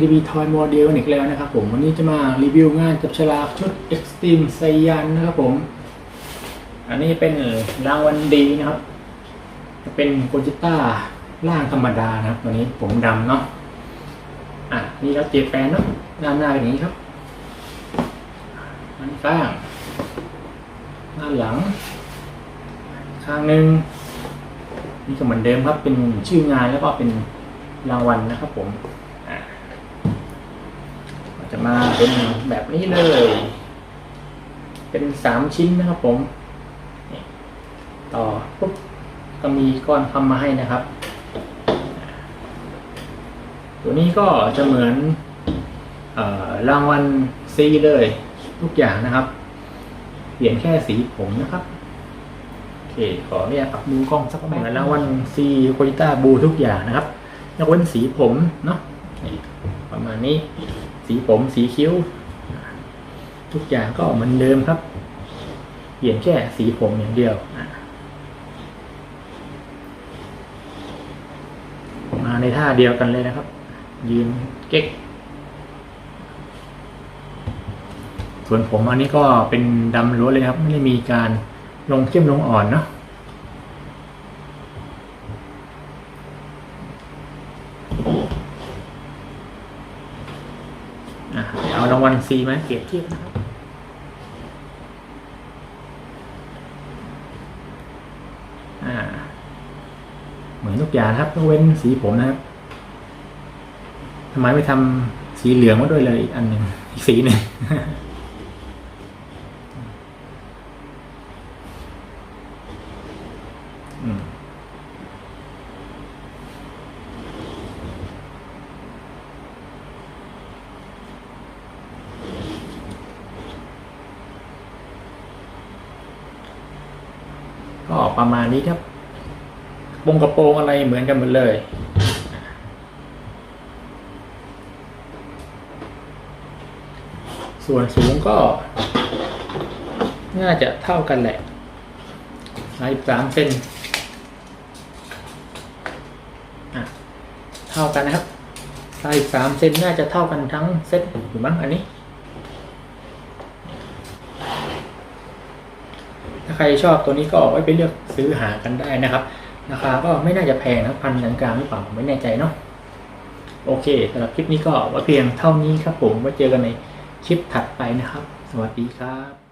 DB Toy Model อีกแล้วนะครับผมวันนี้จะมารีวิวงานจับฉลากชุด Extreme ไซยันนะครับผม อันนี้เป็นรางวัลดีนะครับ จะเป็นโกจิต้าล่างธรรมดานะครับตัวนี้ผมดำเนาะอะนี่แล้วเจแปนเนาะด้านหน้าเป็นอย่างนี้ครับด้านข้างด้านหลัง ข้างหนึ่งนี่ก็เหมือนเดิมครับเป็นชื่องานแล้วก็เป็นรางวัลนะครับผม จะมาเป็นแบบนี้เลย เป็นสามชิ้นนะครับผม ต่อปุ๊บก็มีก้อนคำมาให้นะครับ ตัวนี้ก็จะเหมือนรางวัลซีเลยทุกอย่างนะครับ เปลี่ยนแค่สีผมนะครับโอเคขอเนี่ยปรับดูกล้องสักแป๊บรางวัลซีโคจิต้าบูทุกอย่างนะครับยกเว้นสีผมเนาะประมาณนี้ สีผมสีคิ้ว ทุกอย่างก็เหมือนเดิมครับเปลี่ยนแค่สีผมอย่างเดียวมาในท่าเดียวกันเลยนะครับ ยืนเก๊ก ส่วนผมอันนี้ก็เป็นดำล้วนเลยครับ ไม่ได้มีการลงเข้มลงอ่อนเนาะ เดี๋ยวเอารางวัลซีมาเปรียบเทียบนะครับอ่าเหมือนทุกอย่างนะครับยกเว้นสีผมนะครับทำไมไม่ทำสีเหลืองมาด้วยเลยอีกอันหนึ่งอีกสีหนึ่งอืม ก็ประมาณนี้ครับวงกระโปรงอะไรเหมือนกันหมดเลย ส่วนสูงก็ น่าจะเท่ากันแหละสายสามเซนเท่ากันนะครับสายสามเซนน่าจะเท่ากันทั้งเซตอยู่มั้งอันนี้ ถ้าใครชอบตัวนี้ก็เอาไว้ไปเลือกซื้อหากันได้นะครับ ราคาก็ไม่น่าจะแพงนะพันกลางๆหรือเปล่าผมไม่แน่ใจเนาะโอเคสำหรับคลิปนี้ก็ไว้เพียงเท่านี้ครับผมไว้เจอกันในคลิปถัดไปนะครับ สวัสดีครับ